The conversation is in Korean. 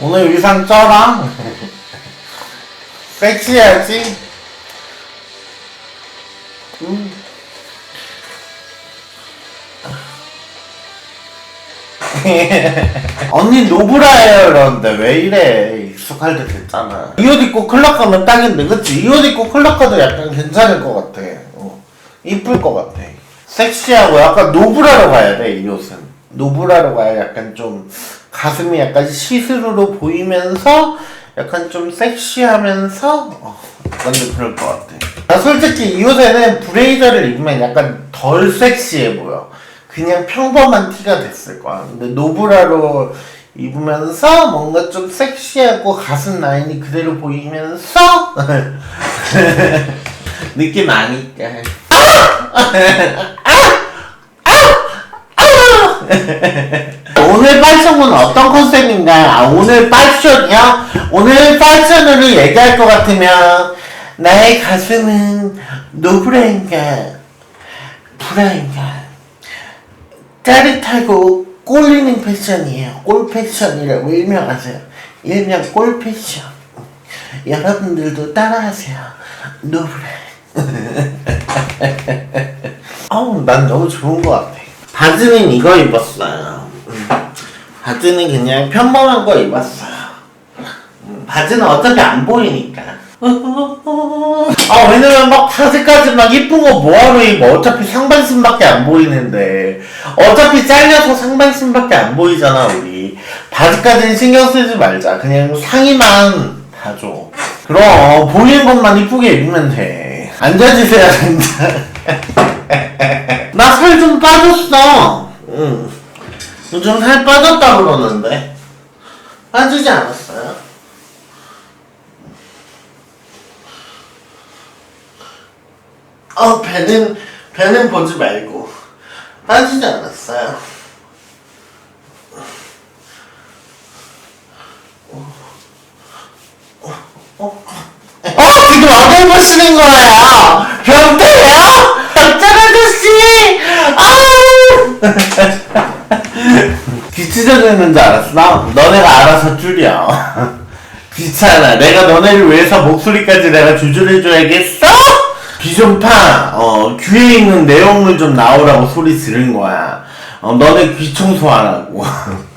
오늘 의상 섹시하지? 음. 언니 노브라예요 이러는데 왜 이래 익숙할 때 됐잖아 이 옷 입고 클럽 가면 딱인데 그치? 이 옷 입고 클럽 가도 약간 괜찮을 것 같아 어. 이쁠 것 같아 섹시하고 약간 노브라로 가야 돼 이 옷은 노브라로 가야 약간 좀 가슴이 약간 시스루로 보이면서 약간 좀 섹시하면서 어, 약간 좀 그럴 것 같아. 나 솔직히 이 옷에는 브레이저를 입으면 약간 덜 섹시해 보여. 그냥 평범한 티가 됐을 거야. 근데 노브라로 입으면서 뭔가 좀 섹시하고 가슴 라인이 그대로 보이면서 느낌 아니까 오늘 패션은 어떤 컨셉인가요? 아, 오늘 패션이요? 오늘 패션으로 얘기할 것 같으면 나의 가슴은 노브라인가 브라인가 짜릿하고 꼴리는 패션이에요. 꼴 패션이라고 일명하세요. 일명 꼴 패션. 여러분들도 따라하세요. 노브라인. 어우, 난 너무 좋은 것 같아. 바지는 이거 입었어요. 음, 바지는 그냥 평범한 거 입었어요. 음, 바지는 어차피 안 보이니까. 아, 왜냐면 막 바지까지 막 이쁜 거 뭐하러 입어. 어차피 상반신밖에 안 보이는데. 어차피 잘려서 상반신밖에 안 보이잖아, 우리. 바지까지는 신경 쓰지 말자. 그냥 상의만 봐줘. 그럼, 보이는 것만 이쁘게 입으면 돼. 앉아주세요, 진짜. 나살 좀 빠졌어. 응. 요즘 살 빠졌다 그러는데. 빠지지 않았어요? 어, 배는, 배는 보지 말고. 빠지지 않았어요. 어, 지금 어딜 보시는 거예요? 변태예요? 박찬 아저씨! 아우! 귀치져주는 줄 알았어? 너네가 알아서 줄여. 귀찮아. 내가 너네를 위해서 목소리까지 내가 조절해줘야겠어? 귀좀 파. 어, 귀에 있는 내용물 좀 나오라고 소리 지른 거야. 어, 너네 귀 청소하라고.